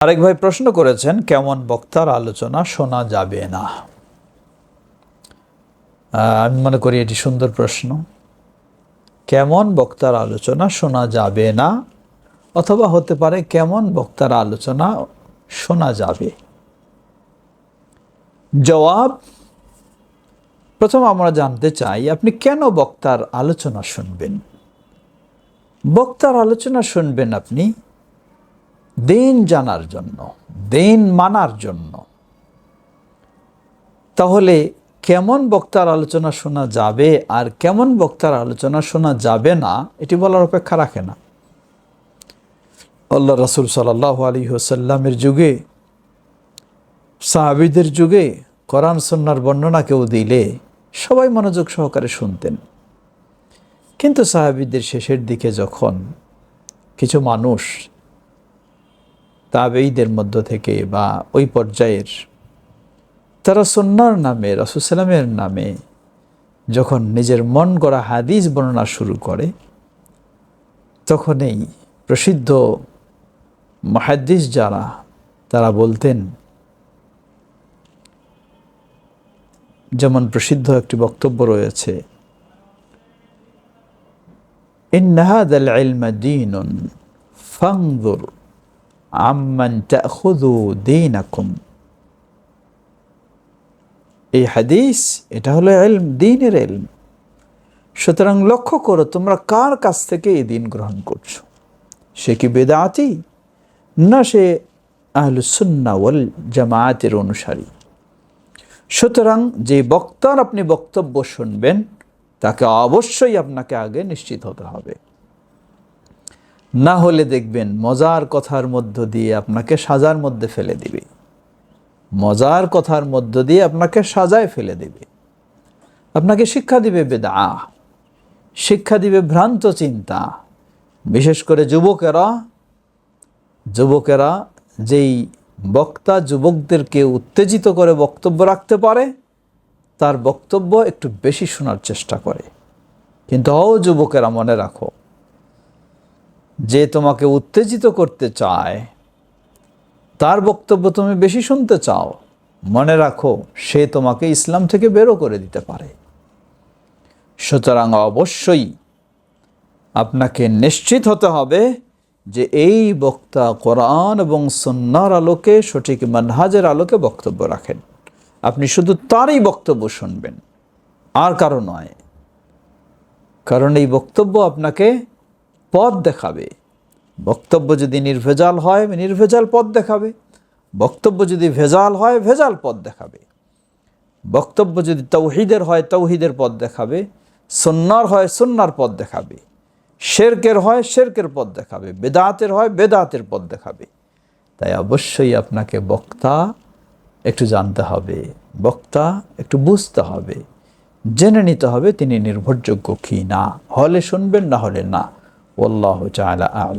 আরেক ভাই প্রশ্ন করেছেন, কেমন বক্তার আলোচনা শোনা যাবে না? আমি মনে করি এটি সুন্দর প্রশ্ন। কেমন বক্তার আলোচনা শোনা যাবে না? অথবা হতে পারে কেমন বক্তার আলোচনা শোনা যাবে? জবাব, প্রথম আমরা জানতে চাই, আপনি কেন বক্তার আলোচনা শুনবেন? বক্তার আলোচনা শুনবেন আপনি দিন জানার জন্য, দিন মানার জন্য। তাহলে কেমন বক্তার আলোচনা শোনা যাবে আর কেমন বক্তার আলোচনা শোনা যাবে না, এটি বলার অপেক্ষা রাখে না। আল্লাহ রসুল সাল্লাহ আলী হোসাল্লামের যুগে, সাহাবিদের যুগে কোরআন সন্ন্যার বর্ণনা কেউ দিলে সবাই মনোযোগ সহকারে শুনতেন। কিন্তু সাহাবিদের শেষের দিকে যখন কিছু মানুষ তাবেইদের মধ্য থেকে বা ওই পর্যায়ের তারা সন্ন্যার নামে রসুসালামের নামে যখন নিজের মন গড়া হাদিস বর্ণনা শুরু করে, তখনই প্রসিদ্ধ মহাদ্দিস যারা, তারা বলতেন, যেমন প্রসিদ্ধ একটি বক্তব্য রয়েছে ইন্নাহাদ আল ইলম দীনুন ফাংদুর আম্মান তাখুদু দীনাকুম। এই হাদিস, এটা হলো এলম দিনের এলম সুতরাং লক্ষ্য করো, তোমরা কার কাছ থেকে এই দিন গ্রহণ করছ? সে কি বেদাতি? না সে আহলুসুন্না ওয়াল জামায়াতের অনুসারী। সুতরাং যে বক্তার আপনি বক্তব্য শুনবেন, তাকে অবশ্যই আপনাকে আগে নিশ্চিত হতে হবে। না হলে দেখবেন মজার কথার মধ্য দিয়ে আপনাকে সাজার মধ্যে ফেলে দিবে। মজার কথার মধ্য দিয়ে আপনাকে সাজায় ফেলে দিবে। আপনাকে শিক্ষা দিবে বেদা, শিক্ষা দিবে ভ্রান্ত চিন্তা। বিশেষ করে যুবকেরা যুবকেরা যেই বক্তা যুবকদেরকে উত্তেজিত করে বক্তব্য রাখতে পারে, তার বক্তব্য একটু বেশি শোনার চেষ্টা করে। কিন্তু ও যুবকেরা মনে রাখো যে তোমাকে উত্তেজিত করতে চায়, তার বক্তব্য তুমি বেশি শুনতে চাও। মনে রাখো, সে তোমাকে ইসলাম থেকে বেরো করে দিতে পারে। সুতরাং অবশ্যই আপনাকে নিশ্চিত হতে হবে যে এই বক্তা কোরআন এবং সন্ন্যার আলোকে, সঠিক মানহাজের আলোকে বক্তব্য রাখেন। আপনি শুধু তারই বক্তব্য শুনবেন, আর কারও নয়। কারণ এই বক্তব্য আপনাকে পথ দেখাবে। বক্তব্য যদি নির্ভেজাল হয়, নির্ভেজাল পথ দেখাবে। বক্তব্য যদি ভেজাল হয়, ভেজাল পথ দেখাবে। বক্তব্য যদি তৌহিদের হয়, তৌহিদের পথ দেখাবে। সন্ন্যার হয় সন্ন্যার পথ দেখাবে। শেরকের হয়, শেরকের পথ দেখাবে। বেদাতের হয়, বেদাতের পথ দেখাবে। তাই অবশ্যই আপনাকে বক্তা একটু জানতে হবে, বক্তা একটু বুঝতে হবে। জেনে নিতে হবে তিনি নির্ভরযোগ্য কি না। হলে শুনবেন, না হলে না। والله تعالى أعلم.